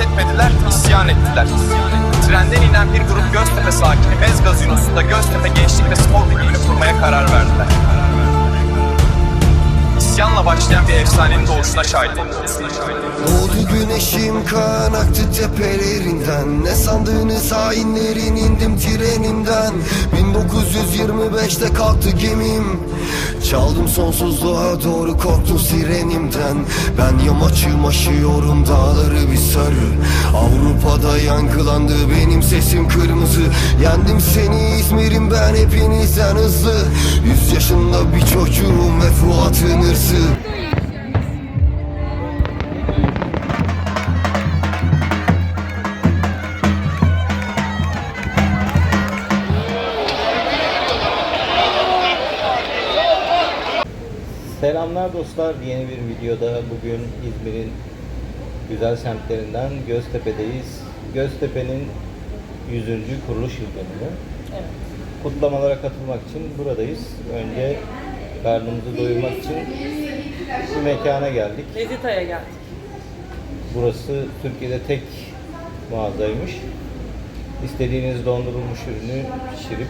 itaat etmediler, isyan ettiler. Trenden inen bir grup Göztepe sakini Mez Gazinosu'nda Göztepe Gençlik ve Spor Kulübü'nü kurmaya karar verdiler. İsyanla başlayan bir efsanenin doğuşuna şahit olduk. Doğdu güneşim kan aktı tepelerinden Ne sandığınız hainlerin indim trenimden 1925'te kalktı gemim Çaldım sonsuzluğa doğru korktum sirenimden Ben yamaçım aşıyorum dağları Avrupa'da yankılandı benim sesim kırmızı Yendim seni İzmir'im ben hepinizden hızlı Yüz yaşında bir çocuğum ve Fuat'ın hırsı Selamlar dostlar. Yeni bir videoda bugün İzmir'in güzel semtlerinden Göztepe'deyiz. Göztepe'nin 100. kuruluş yıl dönümü. Kutlamalara katılmak için buradayız. Önce karnımızı doyurmak için bir mekana geldik. Lezita'ya geldik. Burası Türkiye'de tek mağazaymış. İstediğiniz dondurulmuş ürünü pişirip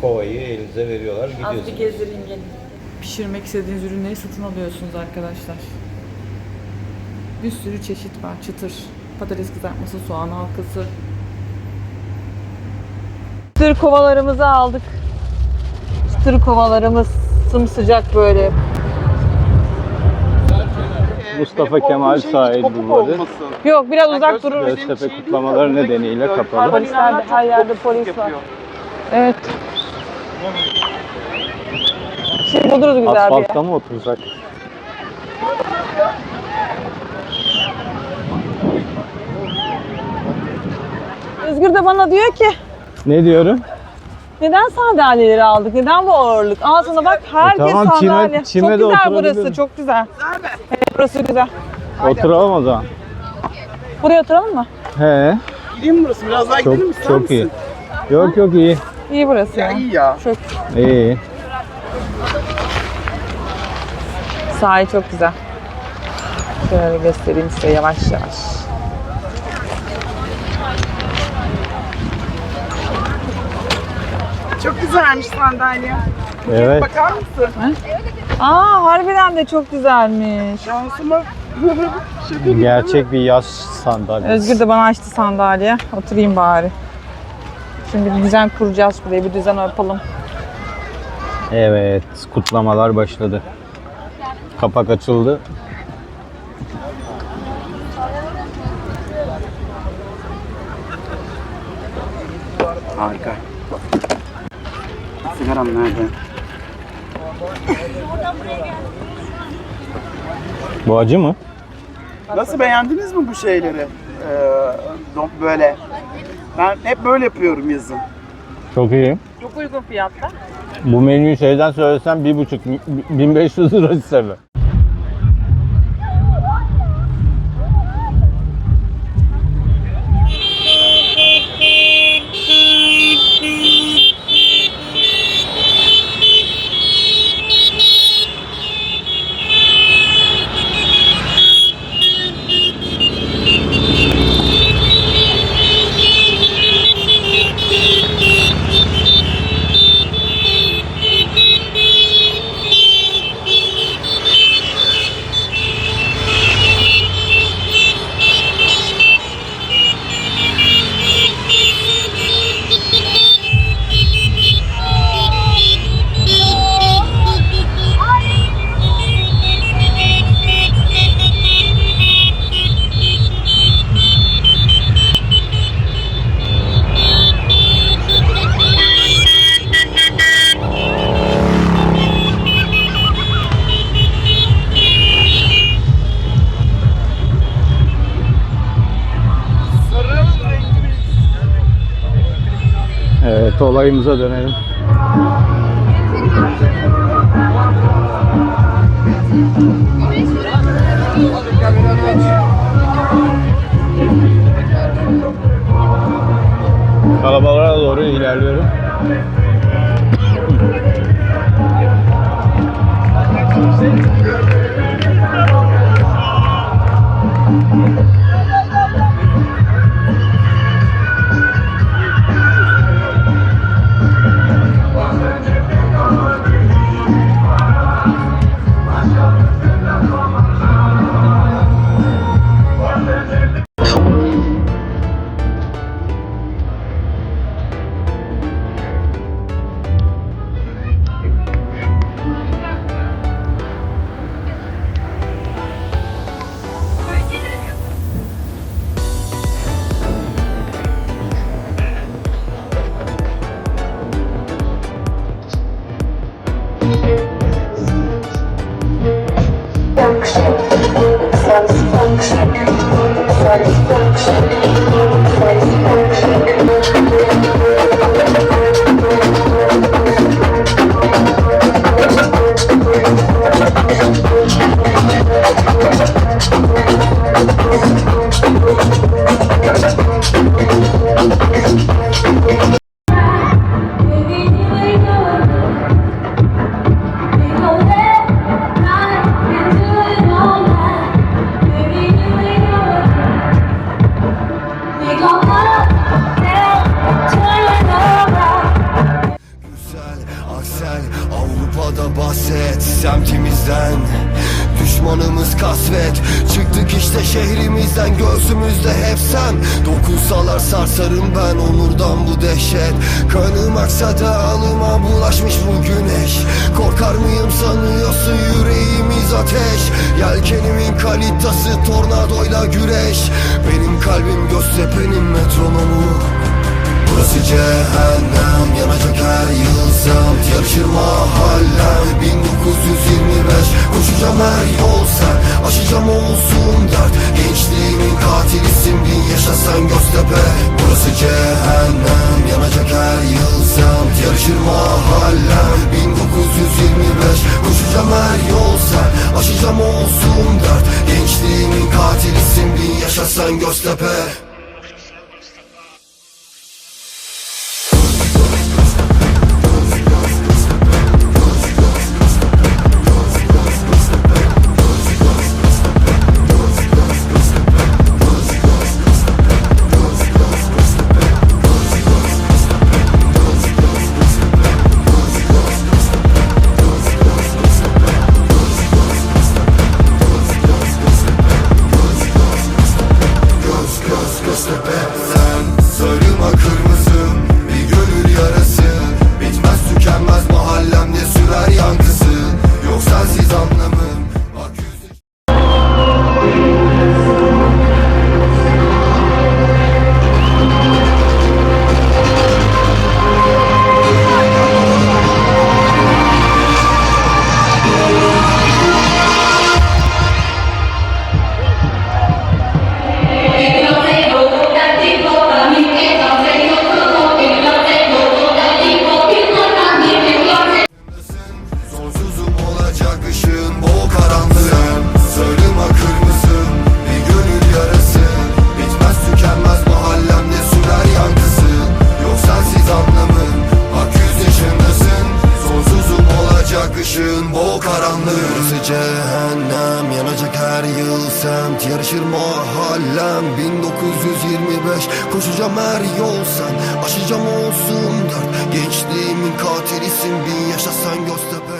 kovayı elinize veriyorlar. Az bir Gidiyorsunuz. gezdireyim gelin. Pişirmek istediğiniz ürünleri satın alıyorsunuz arkadaşlar. Bir sürü çeşit var. Çıtır, patates kızartması, soğan halkası. Çıtır kovalarımızı aldık. Çıtır kovalarımız sımsıcak böyle. Mustafa Kemal sahil bulvarı. Yok biraz uzak durur. Göztepe kutlamaları nedeniyle kapalı. Polislerde her yerde polis var. Evet. Şimdi buluruz güzel bir yer. Asfaltta mı oturacak? Özgür de bana diyor ki Ne diyorum? neden sandalyeleri aldık? Neden bu ağırlık? Al sana bak herkes E tamam, çime- sandalye. çime çok de güzel oturabilirim. burası çok güzel. Evet burası güzel. Oturalım o zaman. Buraya oturalım mı? He. Gideyim burası biraz daha gidelim Çok ister çok misin? iyi. Yok yok iyi. İyi burası ya. İyi ya. Çok İyi. sahil çok güzel. Şöyle göstereyim size yavaş yavaş. Çok güzelmiş sandalye. Evet. Bakar mısın? Aa harbiden de çok güzelmiş. Şansıma. Şaka gibi Gerçek bir yaz sandalyesi. Özgür de bana açtı sandalye. Oturayım bari. Şimdi bir düzen kuracağız buraya. Bir düzen yapalım. Evet, kutlamalar başladı. Kapak açıldı. Harika. Sigaram nerede? Bu acı mı? Nasıl beğendiniz mi bu şeyleri? Ee, böyle. Ben hep böyle yapıyorum yazın. Çok iyi. Çok uygun fiyatta. Bu menüyü şeyden söylesem bir buçuk, 1500 lira isterler. Evet, olayımıza dönelim. Kalabalığa doğru ilerliyorum. Thanks. et semtimizden Düşmanımız kasvet. Çıktık işte şehrimizden Göğsümüzde hep sen. Dokunsalar sarsarım ben Onurdan bu dehşet. Kanım aksa da alıma bulaşmış bu güneş. Korkar mıyım sanıyorsun yüreğimiz ateş? Yelkenimin kalitası tornadoyla güreş. Benim kalbim göz tepenin metronomu. Burası cehennem yanacak her yıl semt Yarışır mahallem 1925 Koşacağım her yol sen Aşacağım olsun dert. Gençliğimin katilisin bin yaşa sen Göztepe. Burası cehennem yanacak her yıl semt Yarışır mahallem 1925 Koşacağım her yol sen Aşacağım olsun dert. Gençliğimin katilisin bin yaşa sen Göztepe cehennem. Yanacak her yıl semt Yarışır mahallem. 1925 Koşacağım her yol sen. Aşacağım olsun dert Gençliğimin katilisin bin yaşasan Göztepe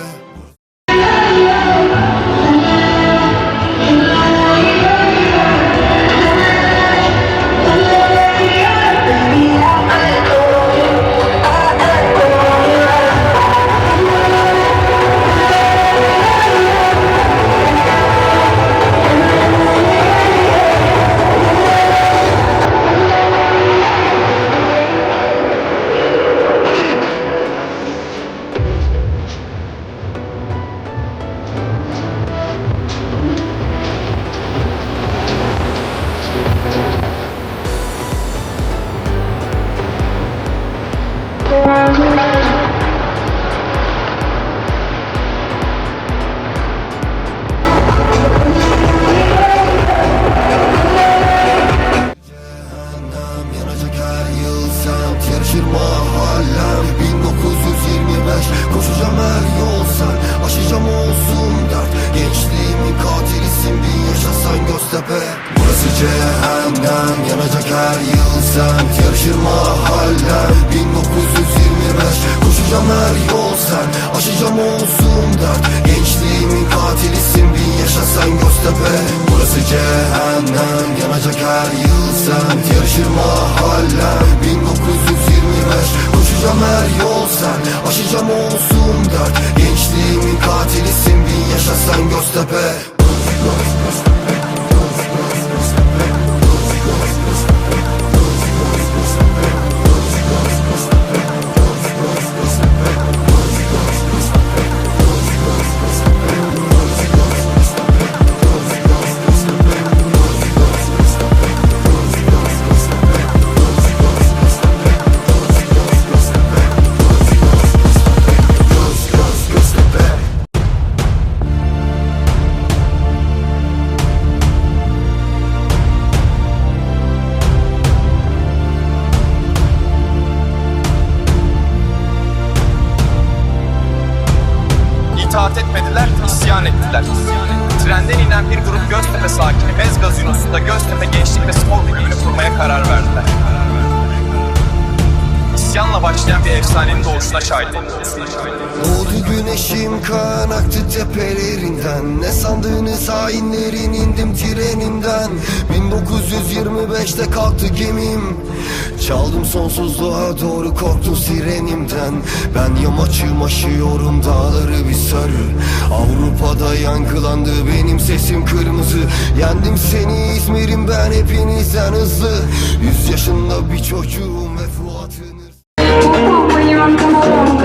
Koşacağım her yol sen Aşacağım olsun dert Gençliğimin katilisin. Bin yaşasan Göztepe. Burası cehennem yanacak her yıl semt Yarışır mahallem 1925 Koşacağım her yol sen Aşacağım olsun dert Gençliğimin katilisin. Bin yaşasan Göztepe. Göz 1925'te kalktı gemim. Çaldım sonsuzluğa doğru korktu sirenimden. Ben yamaçım aşıyorum dağları bir sarı. Avrupa'da yankılandı benim sesim kırmızı. Yendim seni İzmir'im ben hepinizden hızlı. Yüz yaşında bir çocuğum ve Fuat'ın When you're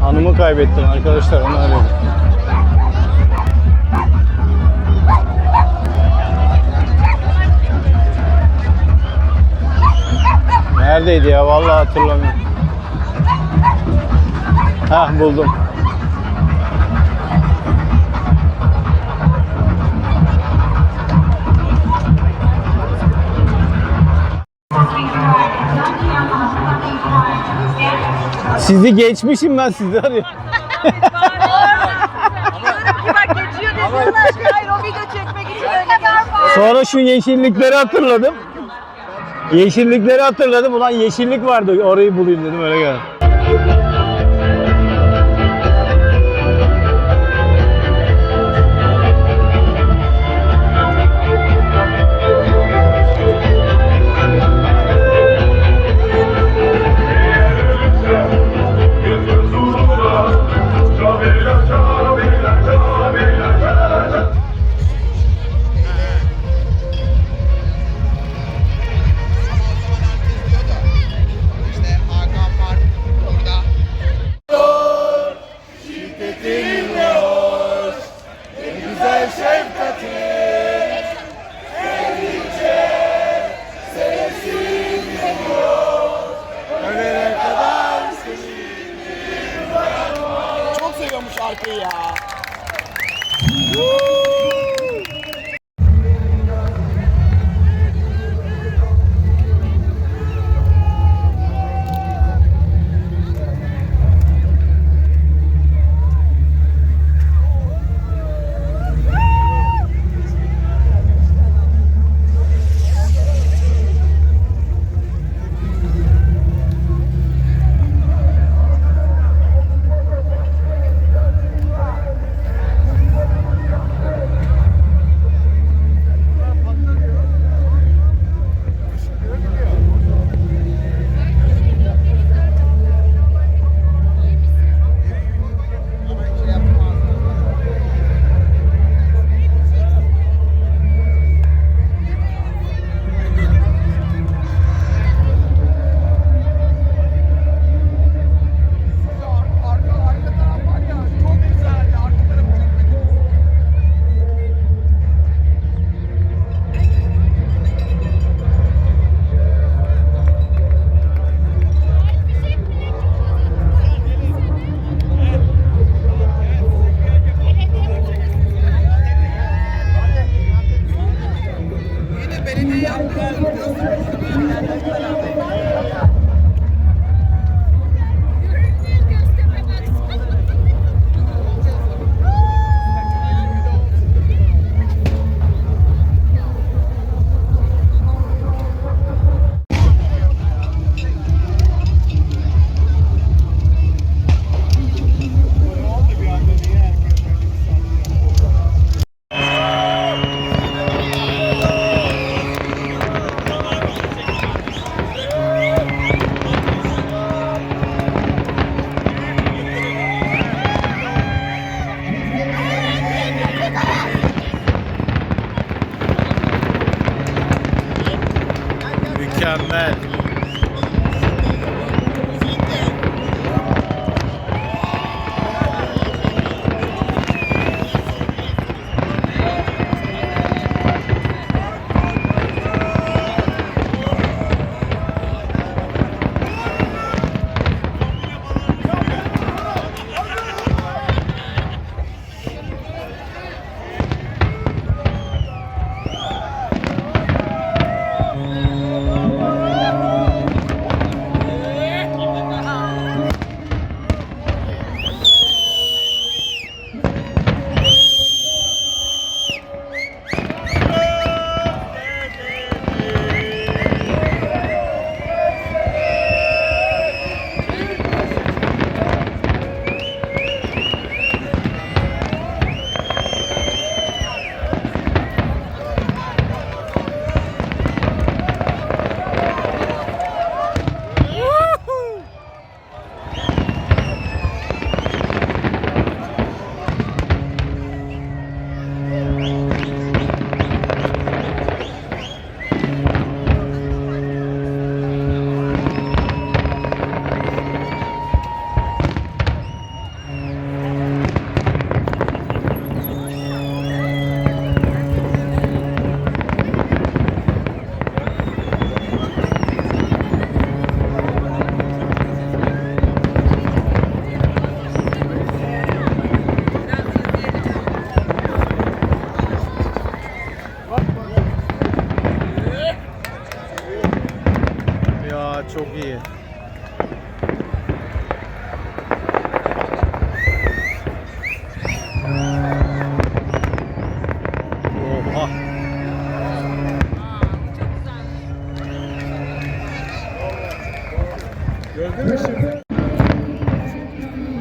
Hanımı kaybettim arkadaşlar onu arıyorum. Neredeydi ya vallahi hatırlamıyorum. Hah buldum. Sizi geçmişim ben sizi arıyorum. Bak geçiyor dediler ki hayır o video çekmek için öyle kadar Sonra şu yeşillikleri hatırladım. Yeşillikleri hatırladım. Ulan yeşillik vardı. Orayı bulayım dedim öyle geldim.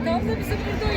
Gamze bizi burada